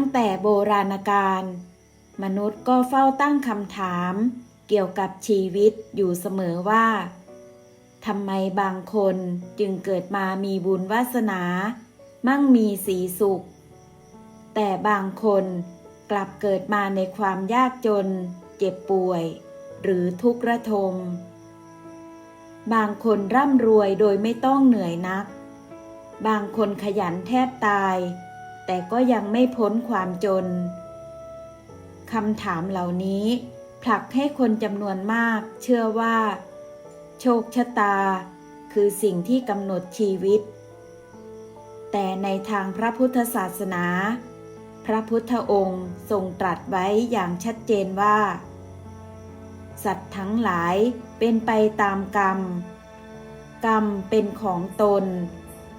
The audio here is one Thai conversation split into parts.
ตั้งแต่โบราณกาลมนุษย์ก็เฝ้าตั้งคำถาม เกี่ยวกับชีวิตอยู่เสมอว่าทำไมบางคนจึงเกิดมามีบุญวาสนา มั่งมีสีสุข แต่บางคนกลับเกิดมาในความยากจน เจ็บป่วย หรือทุกข์ระทม บางคนร่ำรวยโดยไม่ต้องเหนื่อยนัก บางคนขยันแทบตาย แต่ก็ยังไม่พ้นความจนคำถามเหล่านี้ ผลักให้คนจำนวนมาก เชื่อว่า โชคชะตา คือสิ่งที่กำหนดชีวิต แต่ในทางพระพุทธศาสนา พระพุทธองค์ทรงตรัสไว้อย่างชัดเจนว่า สัตว์ทั้งหลายเป็นไปตามกรรม กรรมเป็นของตน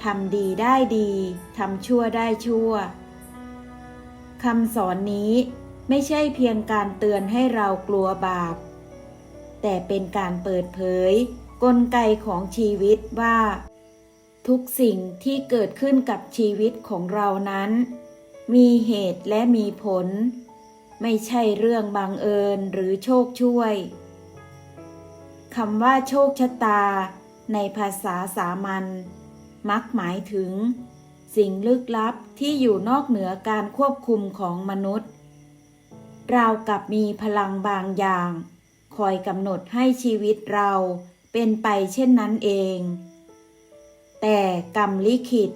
ทำดีได้ดี ทำชั่วได้ชั่วคำสอนนี้ไม่ใช่เพียงการเตือนให้เรากลัวบาป แต่เป็นการเปิดเผย กลไกของชีวิตว่า ทุกสิ่งที่เกิดขึ้นกับชีวิตของเรานั้น มีเหตุและมีผล ไม่ใช่เรื่องบังเอิญหรือโชคช่วยคำว่าโชคชะตา ในภาษาสามัญ มักหมายถึง สิ่งลึกลับที่อยู่นอกเหนือการควบคุมของมนุษย์ ราวกับมีพลังบางอย่าง คอยกำหนดให้ชีวิตเราเป็นไปเช่นนั้นเอง แต่กรรมลิขิต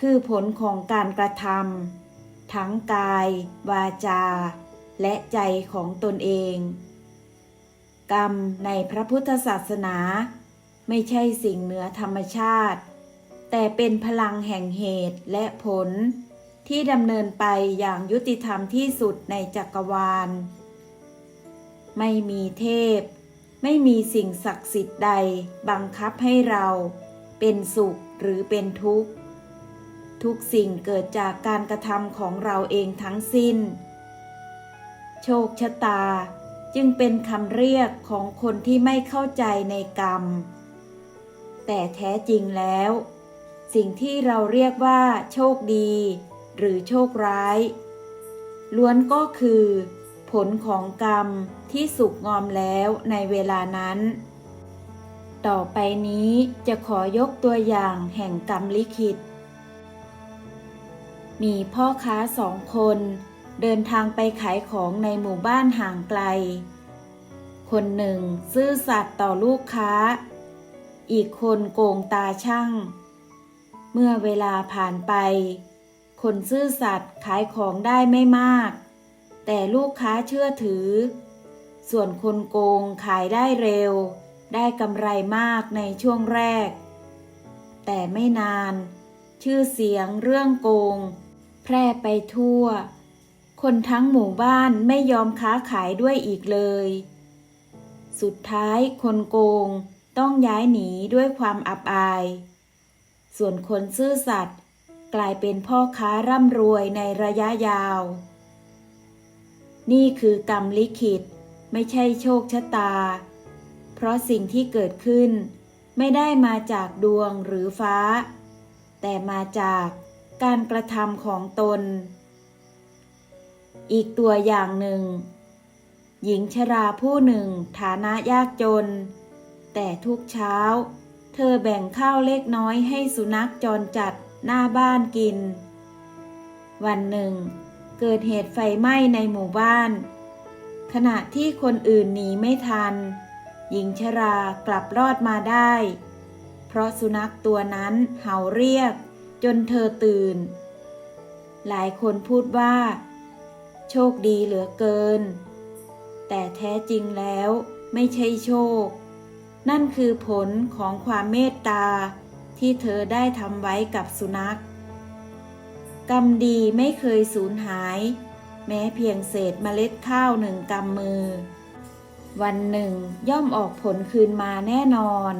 คือผลของการกระทำทั้งกาย วาจา และใจของตนเอง กรรมในพระพุทธศาสนา ไม่ใช่สิ่งเหนือธรรมชาติ แต่เป็นพลังแห่งเหตุและผล ที่ดำเนินไปอย่างยุติธรรมที่สุดในจักรวาล ไม่มีเทพ ไม่มีสิ่งศักดิ์สิทธิ์ใดบังคับให้เราเป็นสุขหรือเป็นทุกข์ ทุกสิ่งเกิดจากการกระทำของเราเองทั้งสิ้น โชคชะตาจึงเป็นคำเรียกของคนที่ไม่เข้าใจในกรรม แต่แท้จริงแล้ว สิ่งที่เราเรียกว่า โชคดี หรือโชคร้าย ล้วนก็คือ ผลของกรรมที่สุกงอมแล้วในเวลานั้น ต่อไปนี้จะขอยกตัวอย่างแห่งกรรมลิขิต มีพ่อค้าสองคน เดินทางไปขายของในหมู่บ้านห่างไกล คนหนึ่งซื่อสัตย์ต่อลูกค้า อีกคนโกงตาช่าง เมื่อเวลาผ่านไป คนซื่อสัตย์ขายของได้ไม่มาก แต่ลูกค้าเชื่อถือ ส่วนคนโกงขายได้เร็ว ได้กำไรมากในช่วงแรก แต่ไม่นาน ชื่อเสียงเรื่องโกง แพร่ไปทั่ว คนทั้งหมู่บ้านไม่ยอมค้าขายด้วยอีกเลย สุดท้ายคนโกงต้องย้ายหนีด้วยความอับอาย ส่วนคนซื่อสัตย์กลายเป็นพ่อค้าร่ำรวยในระยะยาว นี่คือกรรมลิขิตไม่ใช่โชคชะตา เพราะสิ่งที่เกิดขึ้น ไม่ได้มาจากดวงหรือฟ้า แต่มาจากการกระทำของตน อีกตัวอย่างหนึ่ง หญิงชราผู้หนึ่งฐานะยากจน แต่ทุกเช้า เธอแบ่งข้าวเล็กน้อยให้สุนัขจรจัดหน้าบ้านกิน วันหนึ่ง เกิดเหตุไฟไหม้ในหมู่บ้าน ขณะที่คนอื่นหนีไม่ทัน หญิงชรากลับรอดมาได้ เพราะสุนัขตัวนั้นเห่าเรียก จนเธอตื่น หลายคนพูดว่า โชคดีเหลือเกิน แต่แท้จริงแล้วไม่ใช่โชค นั่นคือผลของความเมตตาที่เธอได้ทำไว้กับสุนัข กรรมดีไม่เคยสูญหาย แม้เพียงเศษเมล็ดข้าวหนึ่งกำมือ วันหนึ่งย่อมออกผลคืนมาแน่นอน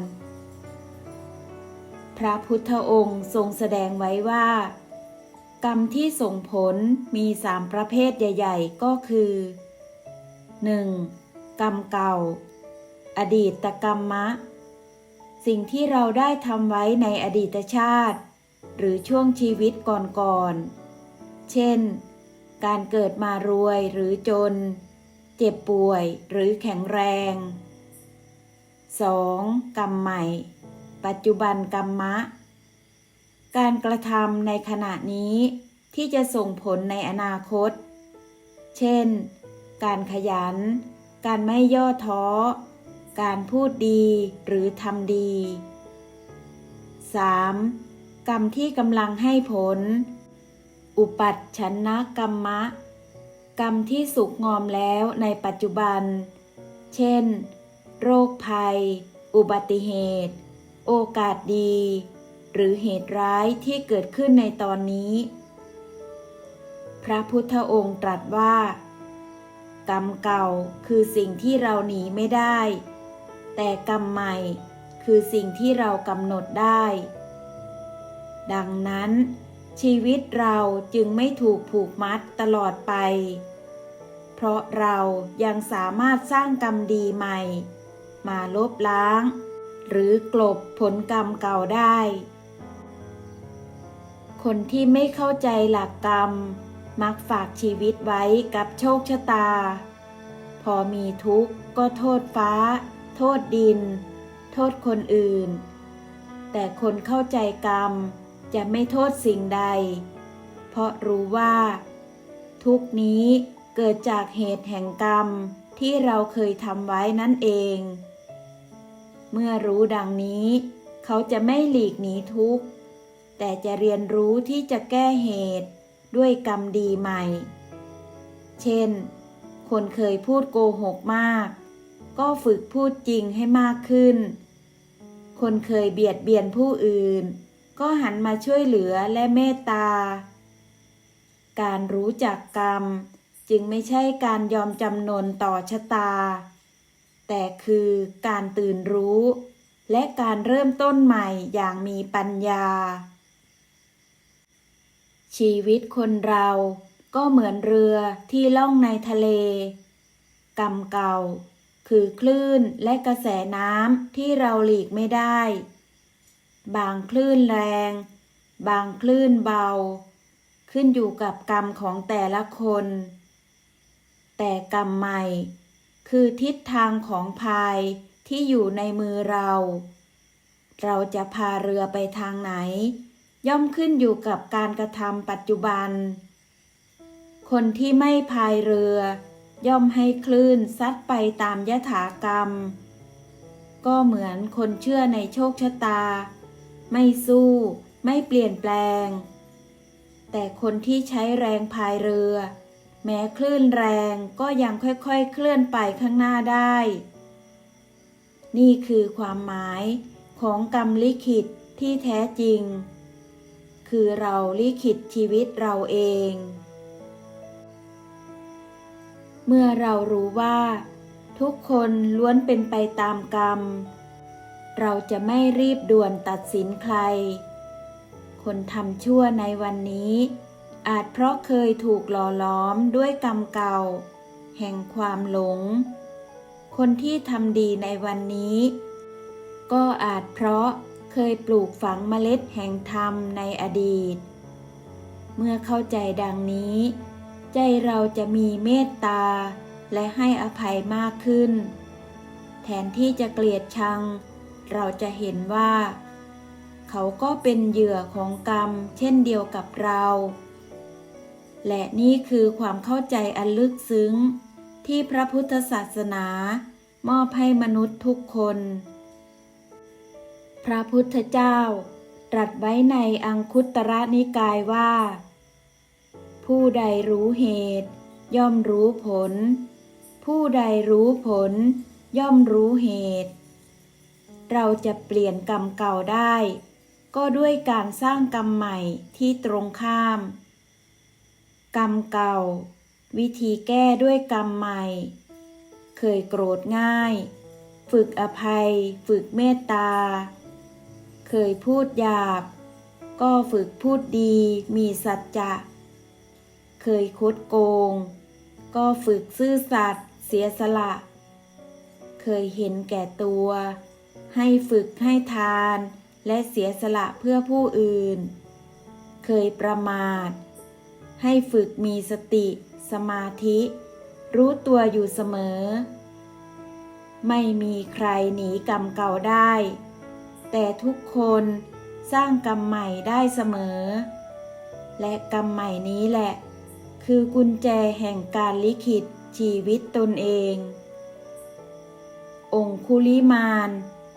พระพุทธองค์ทรงแสดงไว้ว่า กรรมที่ส่งผลมีสามประเภทใหญ่ ๆ ก็คือ 1. กรรมเก่า อดีตกรรมมะ สิ่งที่เราได้ทำไว้ในอดีตชาติ หรือช่วงชีวิตก่อนๆ เช่น การเกิดมารวยหรือจน เจ็บป่วยหรือแข็งแรง 2. กรรมใหม่ ปัจจุบันกรรมะ การกระทำในขณะนี้ที่จะส่งผลในอนาคต เช่น การขยัน การไม่ย่อท้อ การพูดดีหรือทำดี 3. กรรมที่กำลังให้ผล อุปัชชนกรรมะ กรรมที่สุกงอมแล้วในปัจจุบัน เช่น โรคภัย อุบัติเหตุ โอกาสดี หรือเหตุร้ายที่เกิดขึ้นในตอนนี้ พระพุทธองค์ตรัสว่า กรรมเก่าคือสิ่งที่เราหนีไม่ได้ แต่กรรมใหม่ คือสิ่งที่เรากำหนดได้ ดังนั้น ชีวิตเราจึงไม่ถูกผูกมัดตลอดไป เพราะเรายังสามารถสร้างกรรมดีใหม่ มาลบล้าง หรือกลบผลกรรมเก่าได้ คนที่ไม่เข้าใจหลักกรรม มักฝากชีวิตไว้กับโชคชะตา พอมีทุกข์ก็โทษฟ้า โทษดิน โทษคนอื่น แต่คนเข้าใจกรรมจะไม่โทษสิ่งใด เพราะรู้ว่า ทุกนี้เกิดจากเหตุแห่งกรรมที่เราเคยทำไว้นั่นเอง เมื่อรู้ดังนี้ เขาจะไม่หลีกหนีทุกข์ แต่จะเรียนรู้ที่จะแก้เหตุด้วยกรรมดีใหม่ เช่น คนเคยพูดโกหกมาก ก็ฝึกพูดจริงให้มากขึ้น คนเคยเบียดเบียนผู้อื่น ก็หันมาช่วยเหลือและเมตตา การรู้จักกรรม จึงไม่ใช่การยอมจำนนต่อชะตา แต่คือการตื่นรู้ และการเริ่มต้นใหม่อย่างมีปัญญา ชีวิตคนเราก็เหมือนเรือที่ล่องในทะเล กรรมเก่า คือคลื่นและกระแสน้ำที่เราหลีกไม่ได้ บางคลื่นแรง บางคลื่นเบา ขึ้นอยู่กับกรรมของแต่ละคน แต่กรรมใหม่ คือทิศทางของพายที่อยู่ในมือเรา เราจะพาเรือไปทางไหน ย่อมขึ้นอยู่กับการกระทำปัจจุบัน คนที่ไม่พายเรือ ย่อมให้คลื่นซัดไปตามยถากรรม ก็เหมือนคนเชื่อในโชคชะตา ไม่สู้ไม่เปลี่ยนแปลง แต่คนที่ใช้แรงพายเรือ แม้คลื่นแรงก็ยังค่อยๆเคลื่อนไปข้างหน้าได้ นี่คือความหมายของกรรมลิขิตที่แท้จริง คือเราลิขิตชีวิตเราเอง เมื่อเรารู้ว่า ทุกคนล้วนเป็นไปตามกรรม เราจะไม่รีบด่วนตัดสินใคร คนทำชั่วในวันนี้ อาจเพราะเคยถูกหล่อล้อมด้วยกรรมเก่า แห่งความหลง คนที่ทำดีในวันนี้ ก็อาจเพราะเคยปลูกฝังเมล็ดแห่งธรรมในอดีต เมื่อเข้าใจดังนี้ ใจเราจะมีเมตตา และให้อภัยมากขึ้น แทนที่จะเกลียดชัง เราจะเห็นว่า เขาก็เป็นเหยื่อของกรรมเช่นเดียวกับเรา และนี่คือความเข้าใจอันลึกซึ้ง ที่พระพุทธศาสนามอบให้มนุษย์ทุกคน พระพุทธเจ้าตรัสไว้ในอังคุตระนิกายว่า ผู้ใดรู้เหตุ ย่อมรู้ผล ผู้ใดรู้ผล ย่อมรู้เหตุ เราจะเปลี่ยนกรรมเก่าได้ ก็ด้วยการสร้างกรรมใหม่ที่ตรงข้าม กรรมเก่า วิธีแก้ด้วยกรรมใหม่ เคยโกรธง่าย ฝึกอภัย ฝึกเมตตา เคยพูดหยาบ ก็ฝึกพูดดีมีสัจจะ เคยคดโกง ก็ฝึกซื่อสัตย์เสียสละ เคยเห็นแก่ตัว ให้ฝึกให้ทานและเสียสละเพื่อผู้อื่น เคยประมาท ให้ฝึกมีสติ สมาธิ รู้ตัวอยู่เสมอ ไม่มีใครหนีกรรมเก่าได้ แต่ทุกคนสร้างกรรมใหม่ได้เสมอ และกรรมใหม่นี้แหละ คือกุญแจแห่งการลิขิตชีวิตตนเอง องคุลิมาน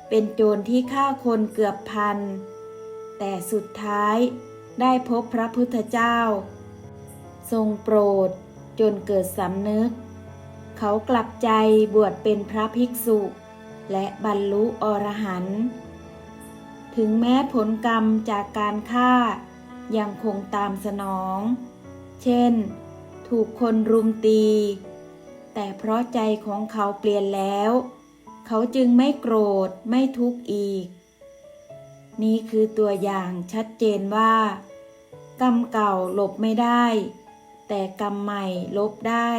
เป็นโจรที่ฆ่าคนเกือบพัน แต่สุดท้ายได้พบพระพุทธเจ้า ทรงโปรดจนเกิดสำนึก เขากลับใจบวชเป็นพระภิกษุ และบรรลุอรหันต์ถึงแม้ผลกรรมจากการฆ่ายังคงตามสนอง เช่น ถูกคนรุมตี แต่เพราะใจของเขาเปลี่ยนแล้ว เขาจึงไม่โกรธไม่ทุกข์อีก นี่คือตัวอย่างชัดเจนว่า กรรมเก่าลบไม่ได้ แต่กรรมใหม่ลบได้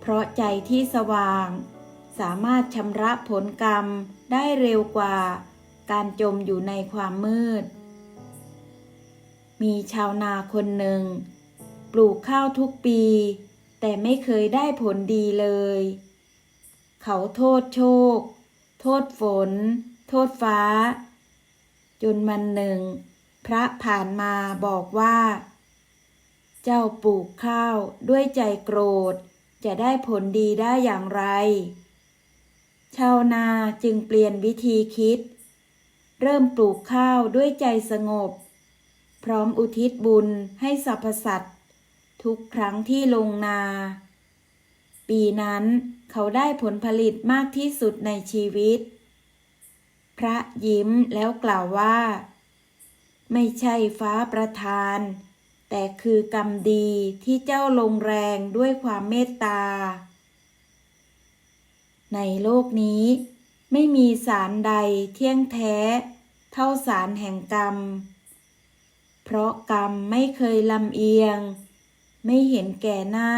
เพราะใจที่สว่าง สามารถชำระผลกรรมได้เร็วกว่าการจมอยู่ในความมืด มีชาวนาคนหนึ่ง ปลูกข้าวทุกปี แต่ไม่เคยได้ผลดีเลย เขาโทษโชค โทษฝน โทษฟ้า จนมันหนึ่ง พระผ่านมาบอกว่า เจ้าปลูกข้าวด้วยใจโกรธ จะได้ผลดีได้อย่างไร ชาวนาจึงเปลี่ยนวิธีคิด เริ่มปลูกข้าวด้วยใจสงบ พร้อมอุทิศบุญให้สรรพสัตว์ ทุกครั้งที่ลงนา ปีนั้นเขาได้ผลผลิตมากที่สุดในชีวิต พระยิ้มแล้วกล่าวว่า ไม่ใช่ฟ้าประทาน แต่คือกรรมดีที่เจ้าลงแรงด้วยความเมตตา ในโลกนี้ไม่มีสารใดเที่ยงแท้ เท่าสารแห่งกรรม เพราะกรรมไม่เคยลำเอียง ไม่เห็นแก่หน้า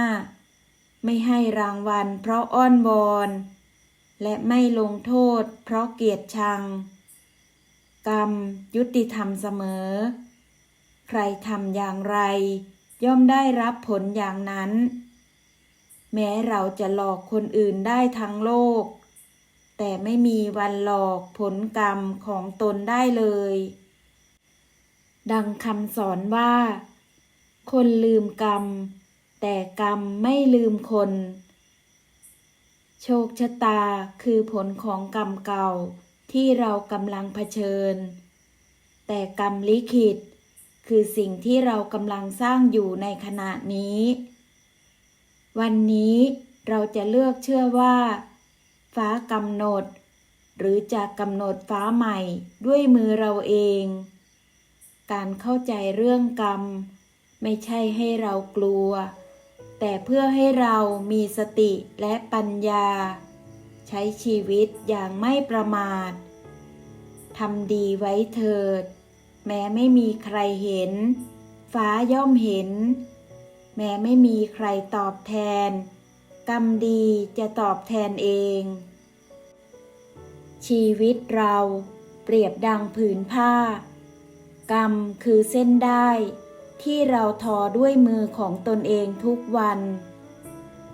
ไม่ให้รางวัลเพราะอ้อนวอน และไม่ลงโทษเพราะเกียดชัง กรรมยุติธรรมเสมอ ใครทำอย่างไร ย่อมได้รับผลอย่างนั้น แม้เราจะหลอกคนอื่นได้ทั้งโลก แต่ไม่มีวันหลอกผลกรรมของตนได้เลย ดังคำสอนว่า คนลืมกรรม แต่กรรมไม่ลืมคน โชคชะตาคือผลของกรรมเก่าที่เรากำลังเผชิญ แต่กรรมลิขิต คือสิ่งที่เรากำลังสร้างอยู่ในขณะนี้ วันนี้เราจะเลือกเชื่อว่า ฟ้ากำหนด หรือจะกำหนดฟ้าใหม่ด้วยมือเราเอง การเข้าใจเรื่องกรรม ไม่ใช่ให้เรากลัว แต่เพื่อให้เรามีสติและปัญญา ใช้ชีวิตอย่างไม่ประมาททำดีไว้เถิด แม้ไม่มีใครเห็น ฟ้าย่อมเห็น แม้ไม่มีใครตอบแทน กรรมดีจะตอบแทนเอง ชีวิตเราเปรียบดังผืนผ้า กรรมคือเส้นได้ ที่เราทอด้วยมือของตนเองทุกวัน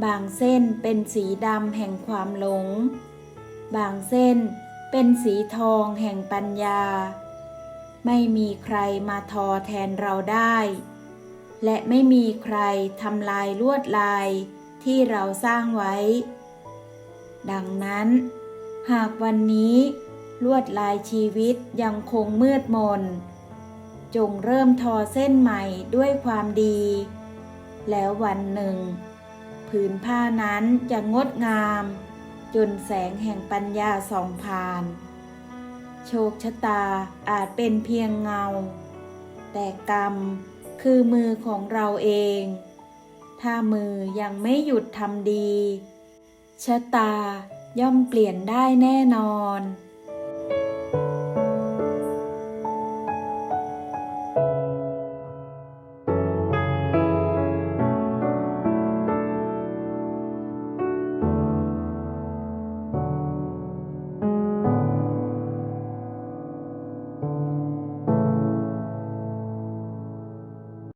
บางเส้นเป็นสีดำแห่งความหลง บางเส้นเป็นสีทองแห่งปัญญา ไม่มีใครมาทอแทนเราได้ และไม่มีใครทำลายลวดลายที่เราสร้างไว้ ดังนั้น หากวันนี้ลวดลายชีวิตยังคงมืดมน จงเริ่มทอเส้นใหม่ด้วยความดี แล้ววันหนึ่ง ผืนผ้านั้นจะงดงาม จนแสงแห่งปัญญาส่องผ่าน โชคชะตาอาจเป็นเพียงเงา แต่กรรมคือมือของเราเอง ถ้ามือยังไม่หยุดทำดี ชะตาย่อมเปลี่ยนได้แน่นอน